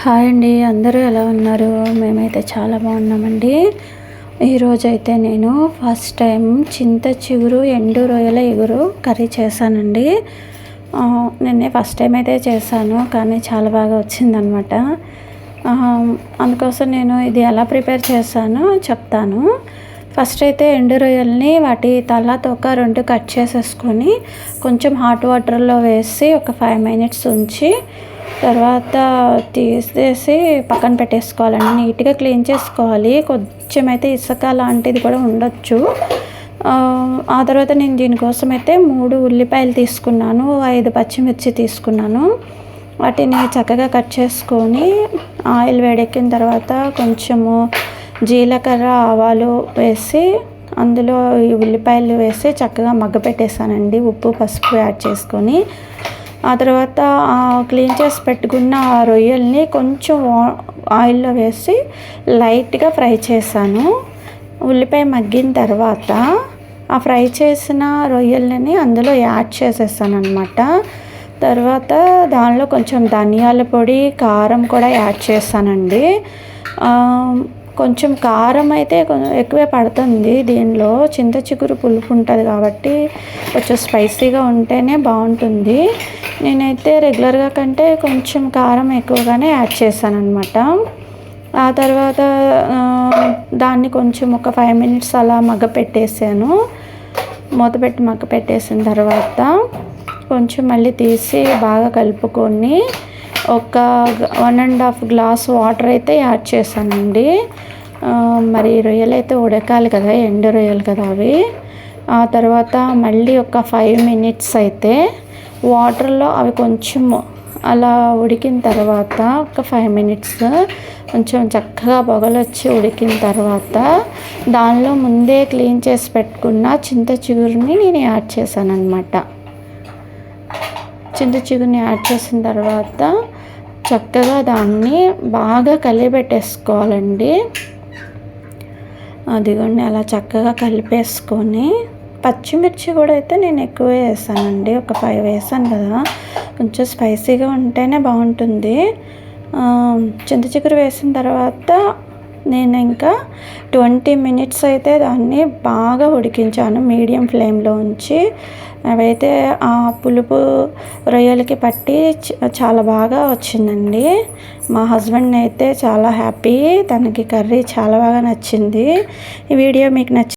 Hi అండి అందరూ ఎలా ఉన్నారు? మేమైతే చాలా బాగున్నామండి. ఈరోజైతే నేను ఫస్ట్ టైం చింత చిగురు ఎండు రొయ్యల ఎగురు కర్రీ చేశానండి. నిన్నే ఫస్ట్ టైం అయితే చేశాను కానీ చాలా బాగా వచ్చిందనమాట అందుకోసం నేను ఇది ఎలా ప్రిపేర్ చేశానో చెప్తాను. ఫస్ట్ అయితే ఎండు రొయ్యల్ని వాటి తల తొక్క రెండు కట్ చేసేసుకొని కొంచెం హాట్ వాటర్లో వేసి ఒక ఫైవ్ మినిట్స్ ఉంచి తర్వాత తీసేసి పక్కన పెట్టేసుకోవాలండి. నీట్గా క్లీన్ చేసుకోవాలి. కొంచెం అయితే ఇసుక లాంటిది కూడా ఉండొచ్చు. ఆ తర్వాత నేను దీనికోసం అయితే మూడు ఉల్లిపాయలు తీసుకున్నాను. ఐదు పచ్చిమిర్చి తీసుకున్నాను. వాటిని చక్కగా కట్ చేసుకొని ఆయిల్ వేడెక్కిన తర్వాత కొంచెము జీలకర్ర ఆవాలు వేసి అందులో ఈ ఉల్లిపాయలు వేసి చక్కగా మగ్గ పెట్టేశానండి ఉప్పు పసుపు యాడ్ చేసుకొని. ఆ తర్వాత క్లీన్ చేసి పెట్టుకున్న ఆ రొయ్యల్ని కొంచెం ఆయిల్లో వేసి లైట్గా ఫ్రై చేశాను. ఉల్లిపాయ మగ్గిన తర్వాత ఆ ఫ్రై చేసిన రొయ్యలని అందులో యాడ్ చేసేసాను అనమాట తర్వాత దానిలో కొంచెం ధనియాల పొడి కారం కూడా యాడ్ చేస్తానండి కొంచెం కారం అయితే ఎక్కువే పడుతుంది దీనిలో. చింత చిగురు పులుపు ఉంటుంది కాబట్టి కొంచెం స్పైసీగా ఉంటేనే బాగుంటుంది. నేనైతే రెగ్యులర్గా కంటే కొంచెం కారం ఎక్కువగానే యాడ్ చేశాను అనమాట ఆ తర్వాత దాన్ని కొంచెం ఒక ఫైవ్ మినిట్స్ అలా మగ్గ పెట్టేసాను మూత పెట్టి మగ్గ పెట్టేసిన తర్వాత కొంచెం మళ్ళీ తీసి బాగా కలుపుకొని ఒక one and half glass water అయితే యాడ్ చేశానండి. మరి రొయ్యలు అయితే ఉడకాలి కదా ఎండు రొయ్యలు కదా అవి. ఆ తర్వాత మళ్ళీ ఒక ఫైవ్ మినిట్స్ అయితే వాటర్లో అవి కొంచెం అలా ఉడికిన తర్వాత ఒక ఫైవ్ మినిట్స్ కొంచెం చక్కగా పొగలొచ్చి ఉడికిన తర్వాత దానిలో ముందే క్లీన్ చేసి పెట్టుకున్న చింత చిగురుని నేను యాడ్ చేశాను అనమాట చింత చిగురుని యాడ్ చేసిన తర్వాత చక్కగా దాన్ని బాగా కలిపెట్టేసుకోవాలండి. అదిగోండి అలా చక్కగా కలిపేసుకొని పచ్చిమిర్చి కూడా అయితే నేను ఎక్కువ వేసానండి. ఒక ఫైవ్ వేసాను కదా. కొంచెం స్పైసీగా ఉంటేనే బాగుంటుంది. చింత చిగురు వేసిన తర్వాత నేను ఇంకా ట్వంటీ మినిట్స్ అయితే దాన్ని బాగా ఉడికించాను. మీడియం ఫ్లేమ్లో ఉంచి. అవైతే ఆ పులుపు రొయ్యలకి పట్టి చాలా బాగా వచ్చిందండి. మా హస్బెండ్ అయితే చాలా హ్యాపీ తనకి కర్రీ చాలా బాగా నచ్చింది. ఈ వీడియో మీకు నచ్చి